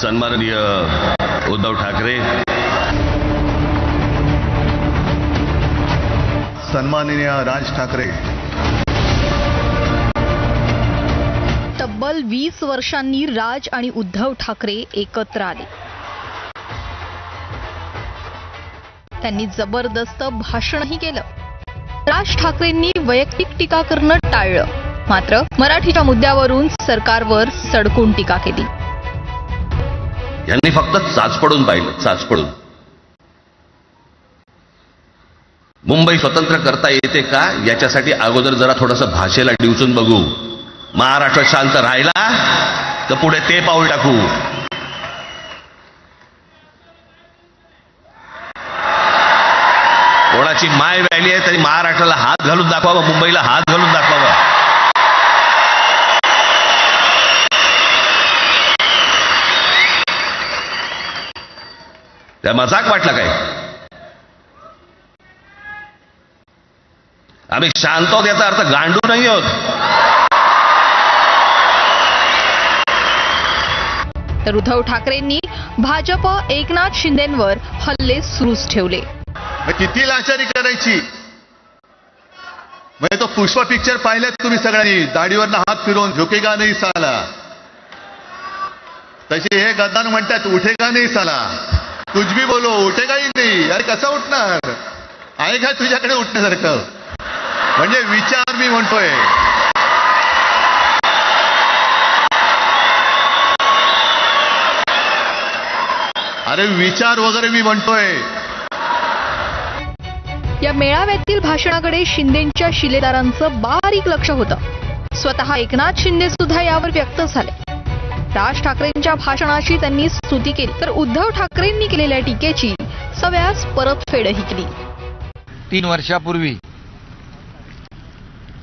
सन्माननीय उद्धव ठाकरे। सन्माननीय राज ठाकरे। तब्बल वीस वर्षांनी राज आणि उद्धव ठाकरे एकत्र आले. त्यांनी जबरदस्त भाषणही केलं. राज ठाकरेंनी वैयक्तिक टीका करणं टाळलं. मात्र मराठीच्या मुद्द्यावरून सरकारवर सडकून टीका केली. यांनी फक्त चाचपडून पाहिलं चाचपडून मुंबई स्वतंत्र करता येते का? याच्यासाठी अगोदर जरा थोडस भाषेला डिवचून बघू. महाराष्ट्र शांत राहिला तर पुढे ते पाऊल टाकू? कोणाची माय व्हॅली आहे तरी महाराष्ट्राला हात घालून दाखवावा मुंबईला हात घालून दाखवावा त्या मजाक वाटला काय आम्ही शांत आहोत याचा अर्थ गांडू नाही आहोत. तर उद्धव ठाकरेंनी भाजप एकनाथ शिंदेंवर हल्ले सुरूच ठेवले. मग किती लाचारी करायची? म्हणजे तो पुष्प पिक्चर पाहिल्यात तुम्ही सगळ्यांनी. दाढीवरनं हात फिरवून झुकेगा नाही साला? तसे हे गद्दार म्हणतात उठेगा नाही साला? कुछ भी बोलो उठेगाही नाही. अरे कसं उठणार? आहे का तुझ्याकडे उठण्यासारखं? म्हणजे विचार मी म्हणतोय. अरे विचार वगैरे मी म्हणतोय. या मेळाव्यातील भाषणाकडे शिंदेच्या शिलेदारांचं बारीक लक्ष होतं. स्वतः एकनाथ शिंदे सुद्धा यावर व्यक्त झाले. राज ठाकरेंच्या भाषणाची त्यांनी स्तुती केली. तर उद्धव ठाकरेंनी केलेल्या टीकेची सव्यास परतफेडही केली. तीन वर्षापूर्वी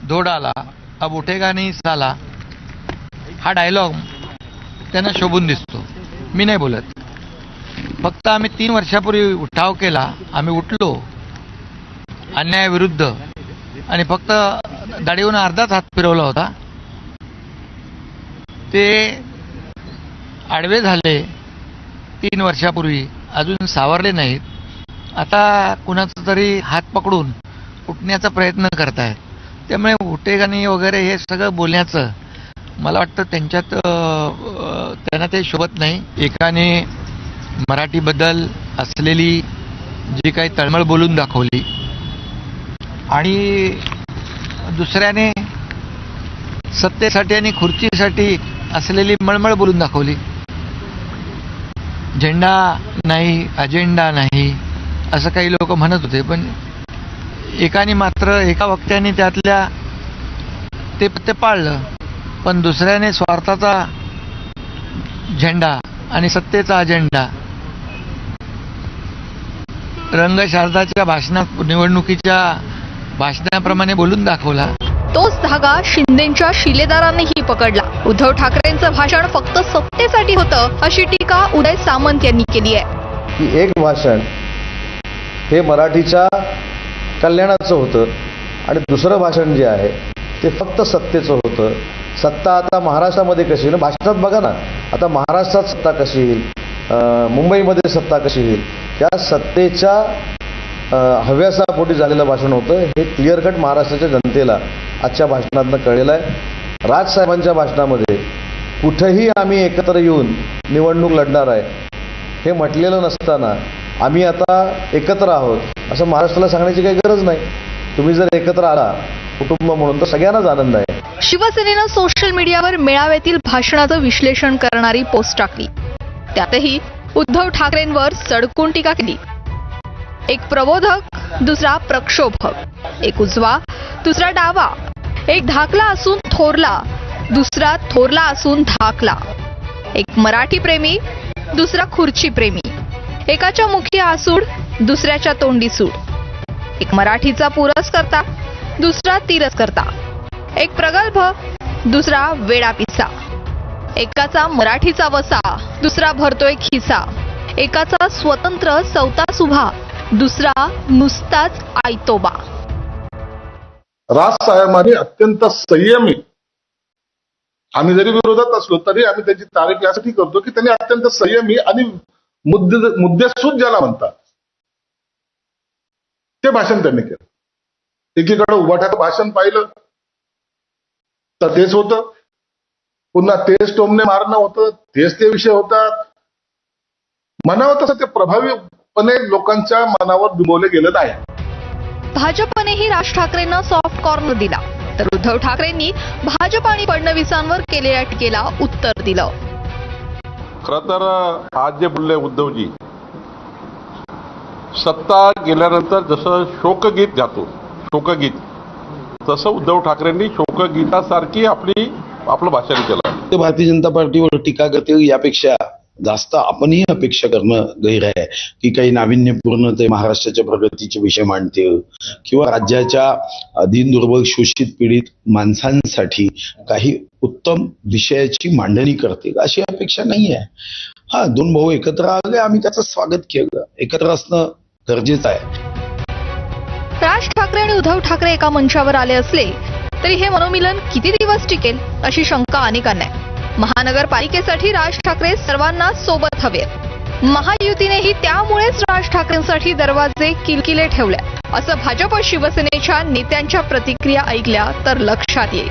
धोडाला अब उठेगा नाही साला हा डायलॉग त्यांना शोभून दिसतो. मी नाही बोलत. फक्त आम्ही तीन वर्षापूर्वी उठाव केला आम्ही उठलो अन्यायाविरुद्ध आणि फक्त दाढीहून अर्धाच हात फिरवला होता. ते आडवे झाले तीन वर्षापूर्वी अजून सावरले नाहीत. आता कुणाचा तरी हात पकडून उठण्याचा प्रयत्न करतायत. त्यामुळे उटेगाणी वगैरे हे सगळं बोलण्याचं मला वाटतं त्यांच्यात त्यांना ते शोभत नाही. एकाने मराठीबद्दल असलेली जी काही तळमळ बोलून दाखवली आणि दुसऱ्याने सत्तेसाठी आणि खुर्चीसाठी असलेली मळमळ बोलून दाखवली. झेंडा नाही अजेंडा नाही असं काही लोक म्हणत होते पण एकाने मात्र एका वक्त्याने त्यातल्या ते ते पाळलं. पण दुसऱ्याने स्वार्थाचा झेंडा आणि सत्तेचा अजेंडा. रंगशारदाच्या भाषणा निवडणुकीच्या भाषणाप्रमाणे बोलून दाखवला. तोच धागा शिंदेच्या शिलेदारांनीही पकडला. उद्धव ठाकरेंचं भाषण फक्त सत्तेसाठी होतं अशी टीका उदय सामंत यांनी केली आहे. की एक भाषण हे मराठीच्या कल्याणाचं होतं आणि दुसरं भाषण जे आहे ते फक्त सत्तेचं होतं. सत्ता आता महाराष्ट्रामध्ये कशी येईल भाषणात बघा ना. आता महाराष्ट्रात सत्ता कशी येईल मुंबईमध्ये सत्ता कशी येईल त्या सत्तेच्या हव्यासापोटी झालेलं भाषण होतं. हे क्लिअर कट महाराष्ट्राच्या जनतेला आजच्या भाषणातनं कळलेलं आहे. राजसाहेबांच्या भाषणामध्ये कुठंही आम्ही एकत्र येऊन निवडणूक लढणार आहे हे म्हटलेलं नसताना आम्ही आता एकत्र आहोत असं महाराष्ट्राला सांगण्याची काही गरज नाही. तुम्ही जर एकत्र आला कुटुंब म्हणून तर सगळ्यांनाच आनंद आहे. शिवसेनेनं सोशल मीडियावर मेळाव्यातील भाषणाचं विश्लेषण करणारी पोस्ट टाकली. त्यातही उद्धव ठाकरेंवर सडकून टीका केली. एक प्रबोधक दुसरा प्रक्षोभक. एक उजवा दुसरा डावा. एक धाकला असून थोरला दुसरा थोरला असून धाकला. एक मराठी प्रेमी दुसरा खुर्ची प्रेमी. एकाच्या मुखी आसूड दुसऱ्याच्या तोंडी सूड. एक मराठीचा पुरस्कर्ता दुसरा तिरस्कर्ता. एक प्रगल्भ दुसरा वेडा पिसा. एकाचा मराठीचा वसा दुसरा भरतोय खिसा. एकाचा स्वतंत्र चौथा सुभा दुसरा नुसताच आयतोबा. राज साहेबांनी अत्यंत संयमी आम्ही जरी विरोधात असलो तरी आम्ही त्याची तारीफ यासाठी करतो की त्यांनी अत्यंत संयमी आणि मुद्दे मुद्देसूद ज्याला म्हणतात ते भाषण त्यांनी केलं. एकीकडे उभाट्याचं भाषण पाहिलं तर तेच होतं. पुन्हा तेच टोमने मारणं होतं तेच ते विषय होतात. म्हणावं तसं ते प्रभावीपणे लोकांच्या मनावर दुमवले गेलं नाही भाजपनेही राज ठाकरेंना सॉफ्ट कॉर्नर दिला. तर उद्धव ठाकरेंनी भाजप आणि फडणवीसांवर केलेल्या टीकेला उत्तर दिलं. खर तर आज जे बोलले उद्धवजी सत्ता गेल्यानंतर जसं शोकगीत गातो शोकगीत तसं उद्धव ठाकरेंनी शोकगीतासारखी आपली आपलं भाषण केलं. ते भारतीय जनता पार्टीवर टीका करतील यापेक्षा जास्त आपणही अपेक्षा करणं गैर आहे. की काही नाविन्यपूर्ण ते महाराष्ट्राच्या प्रगतीचे विषय मांडतील किंवा राज्याच्या अ, दीनदुर्बल शोषित पीडित माणसांसाठी काही उत्तम विषयाची मांडणी करतील अशी अपेक्षा नाही आहे. हा दोन भाऊ एकत्र आले आम्ही त्याचं स्वागत केलं. एकत्र असणं गरजेचं आहे. राज ठाकरे आणि उद्धव ठाकरे एका मंचावर आले असले तरी हे मनोमिलन किती दिवस टिकेल अशी शंका अनेकांना आहे. महानगरपालिकेसाठी राज ठाकरे सर्वांना सोबत हवेत महायुतीनेही त्यामुळेच राज ठाकरेंसाठी दरवाजे किलकिले ठेवले. असं भाजप शिवसेनेच्या नेत्यांच्या प्रतिक्रिया ऐकल्या तर लक्षात येईल.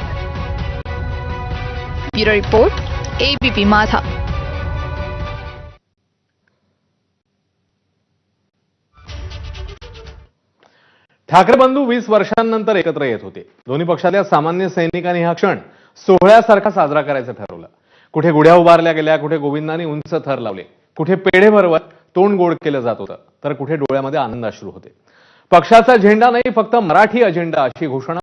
ब्युरो रिपोर्ट एबीपी माझा ठाकरे बंधू वीस वर्षांनंतर एकत्र येत होते. दोन्ही पक्षातल्या सामान्य सैनिकांनी हा क्षण सोहळ्यासारखा साजरा करायचं ठरवलं. कुठे गुढ्या उभारल्या गेल्या कुठे गोविंदांनी उंच थर लावले कुठे पेढे भरवत तोंड गोड केलं जात होतं तर कुठे डोळ्यामध्ये आनंद अश्रू होते. पक्षाचा झेंडा नाही फक्त मराठी अजेंडा अशी घोषणा